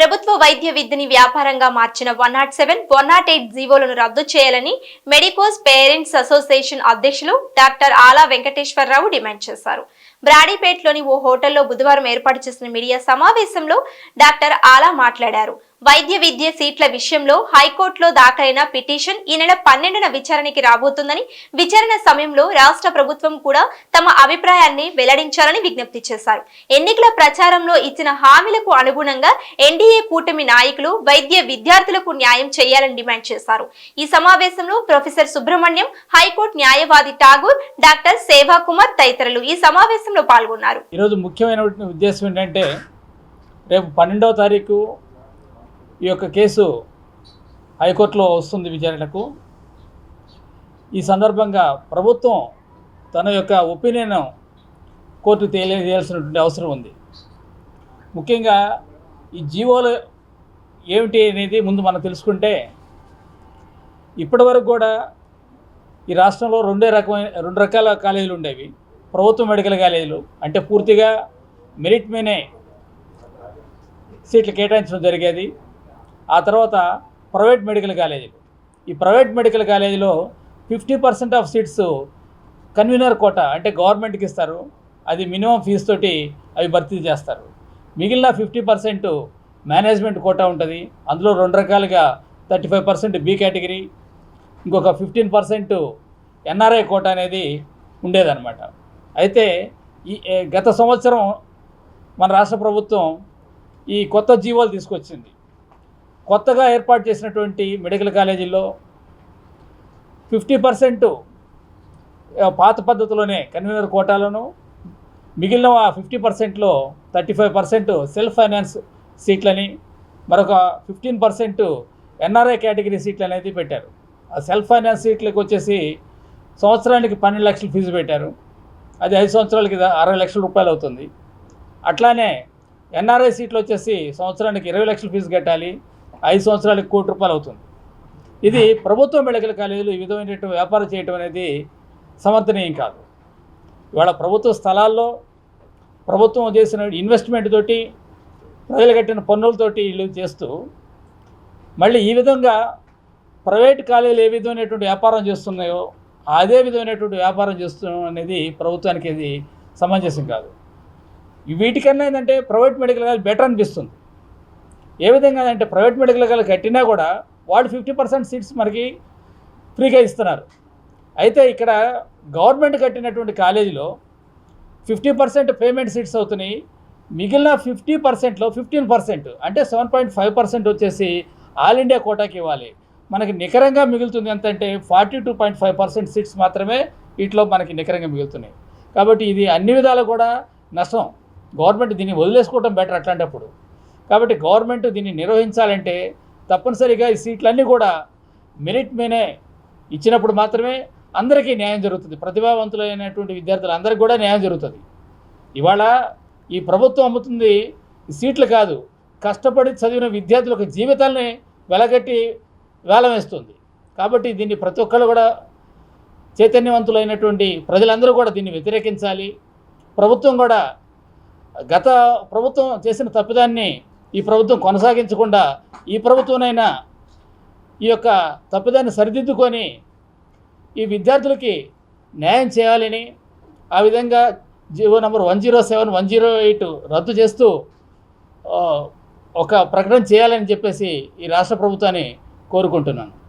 ప్రభుత్వ వైద్య విద్యని వ్యాపారంగా మార్చిన one naught seven one naught eight జీవోలను రద్దు చేయాలని మెడికోస్ పేరెంట్స్ అసోసియేషన్ అధ్యక్షులు డాక్టర్ ఆలా వెంకటేశ్వరరావు డిమాండ్ చేశారు. బ్రాడీపేటలోని ఓ హోటల్లో బుధవారం ఏర్పాటు చేసిన మీడియా సమావేశంలో డాక్టర్ ఆలా మాట్లాడారు. వైద్య విద్య సీట్ల విషయంలో హైకోర్టులో దాఖలైన పిటిషన్ ఈ నెల పన్నెండున విచారణకి రాబోతుందని విచారణ సమయంలో రాష్ట్ర ప్రభుత్వం కూడా తమ అభిప్రాయాన్ని వెల్లడించాలని విజ్ఞప్తి చేశారు. ఎన్నికల ప్రచారంలో ఇచ్చిన హామీలకు అనుగుణంగా ఎన్డీఏ కూటమి నాయకులు వైద్య విద్యార్థులకు న్యాయం చేయాలని డిమాండ్ చేశారు. ఈ సమావేశంలో ప్రొఫెసర్ సుబ్రహ్మణ్యం హైకోర్టు న్యాయవాది ఠాగూర్ డాక్టర్ సేవా కుమార్ తదితరులు ఈ సమావేశంలో పాల్గొన్నారు. ఈరోజు ముఖ్యమైన ఉద్దేశం ఏంటంటే రేపు పన్నెండవ తారీఖు ఈ యొక్క కేసు హైకోర్టులో వస్తుంది విచారణకు. ఈ సందర్భంగా ప్రభుత్వం తన యొక్క ఒపీనియన్ కోర్టు తెలియజేయాల్సినటువంటి అవసరం ఉంది. ముఖ్యంగా ఈ జీవోలు ఏమిటి అనేది ముందు మనం తెలుసుకుంటే ఇప్పటివరకు కూడా ఈ రాష్ట్రంలో రెండే రకమైన రెండు రకాల కాలేజీలు ఉండేవి. ప్రభుత్వ మెడికల్ కాలేజీలు అంటే పూర్తిగా మెరిట్ మీనే సీట్లు కేటాయించడం జరిగేది. ఆ తర్వాత ప్రైవేట్ మెడికల్ కాలేజీలు. ఈ ప్రైవేట్ మెడికల్ కాలేజీలో fifty percent of seats convenor quota అంటే గవర్నమెంట్కి ఇస్తారు. అది మినిమం ఫీజు తోటి అవి భర్తీ చేస్తారు. మిగిలిన ఫిఫ్టీ పర్సెంట్ మేనేజ్మెంట్ కోటా ఉంటుంది. అందులో రెండు రకాలుగా thirty five percent B category ఇంకొక ఫిఫ్టీన్ పర్సెంట్ ఎన్ఆర్ఐ కోట అనేది ఉండేదన్నమాట. అయితే ఈ గత సంవత్సరం మన రాష్ట్ర ప్రభుత్వం ఈ కొత్త జీవోలు తీసుకొచ్చింది. కొత్తగా ఏర్పాటు చేసినటువంటి మెడికల్ కాలేజీల్లో ఫిఫ్టీ పర్సెంట్ పాత పద్ధతిలోనే కన్వీనర్ కోటాలను మిగిలిన ఫిఫ్టీ పర్సెంట్లో thirty five percent self finance సీట్లని మరొక ఫిఫ్టీన్ పర్సెంట్ ఎన్ఆర్ఐ కేటగిరీ సీట్లు అనేది పెట్టారు. ఆ సెల్ఫ్ ఫైనాన్స్ సీట్లకు వచ్చేసి సంవత్సరానికి పన్నెండు లక్షలు ఫీజు పెట్టారు. అది ఐదు సంవత్సరాలకి అరవై లక్షల రూపాయలు అవుతుంది. అట్లానే ఎన్ఆర్ఐ సీట్లు వచ్చేసి సంవత్సరానికి ఇరవై లక్షల ఫీజు కట్టాలి. ఐదు సంవత్సరాలకి కోటి రూపాయలు అవుతుంది. ఇది ప్రభుత్వ మెడికల్ కాలేజీలు ఈ విధమైనటువంటి వ్యాపారం చేయటం అనేది సమర్థనీయం కాదు. ఇవాళ ప్రభుత్వ స్థలాల్లో ప్రభుత్వం చేసిన ఇన్వెస్ట్మెంట్ తోటి ప్రజలు కట్టిన పన్నులతోటి వీళ్ళు చేస్తూ మళ్ళీ ఈ విధంగా ప్రైవేట్ కాలేజీలు ఏ విధమైనటువంటి వ్యాపారం చేస్తున్నాయో అదే విధమైనటువంటి వ్యాపారం చేస్తున్నాం అనేది ప్రభుత్వానికి ఇది సమంజసం కాదు. వీటికన్నా ఏంటంటే ప్రైవేట్ మెడికల్ కాలేజ్ బెటర్ అనిపిస్తుంది. ఏ విధంగా అంటే ప్రైవేట్ మెడికల్ కాలేజ్ కట్టినా కూడా వాళ్ళు ఫిఫ్టీ పర్సెంట్ సీట్స్ మనకి ఫ్రీగా ఇస్తున్నారు. అయితే ఇక్కడ గవర్నమెంట్ కట్టినటువంటి కాలేజీలో ఫిఫ్టీ పర్సెంట్ పేమెంట్ సీట్స్ అవుతున్నాయి. మిగిలిన ఫిఫ్టీ పర్సెంట్లో ఫిఫ్టీన్ పర్సెంట్ అంటే సెవెన్ పాయింట్ ఫైవ్ పర్సెంట్ వచ్చేసి ఆల్ ఇండియా కోటాకి ఇవ్వాలి. మనకి నికరంగా మిగులుతుంది ఎంత అంటే forty two point five percent seats మాత్రమే వీటిలో మనకి నికరంగా మిగులుతున్నాయి. కాబట్టి ఇది అన్ని విధాలు కూడా నష్టం. గవర్నమెంట్ దీన్ని వదిలేసుకోవడం బెటర్ అట్లాంటప్పుడు. కాబట్టి గవర్నమెంట్ దీన్ని నిర్వహించాలంటే తప్పనిసరిగా ఈ సీట్లన్నీ కూడా మెరిట్ మీనే ఇచ్చినప్పుడు మాత్రమే అందరికీ న్యాయం జరుగుతుంది. ప్రతిభావంతులైనటువంటి విద్యార్థులు అందరికీ కూడా న్యాయం జరుగుతుంది. ఇవాళ ఈ ప్రభుత్వం అమ్ముతుంది సీట్లు కాదు. కష్టపడి చదివిన విద్యార్థులకు జీవితాల్ని వెలగట్టి వేలం వేస్తుంది. కాబట్టి దీన్ని ప్రతి ఒక్కరు కూడా చైతన్యవంతులైనటువంటి ప్రజలందరూ కూడా దీన్ని వ్యతిరేకించాలి. ప్రభుత్వం కూడా గత ప్రభుత్వం చేసిన తప్పిదాన్ని ఈ ప్రభుత్వం కొనసాగించకుండా ఈ ప్రభుత్వంనైనా ఈ యొక్క తప్పిదాన్ని సరిదిద్దుకొని ఈ విద్యార్థులకి న్యాయం చేయాలని ఆ విధంగా GO number one zero seven one zero eight రద్దు చేస్తూ ఒక ప్రకటన చేయాలని చెప్పేసి ఈ రాష్ట్ర ప్రభుత్వాన్ని కోరుకుంటున్నాను.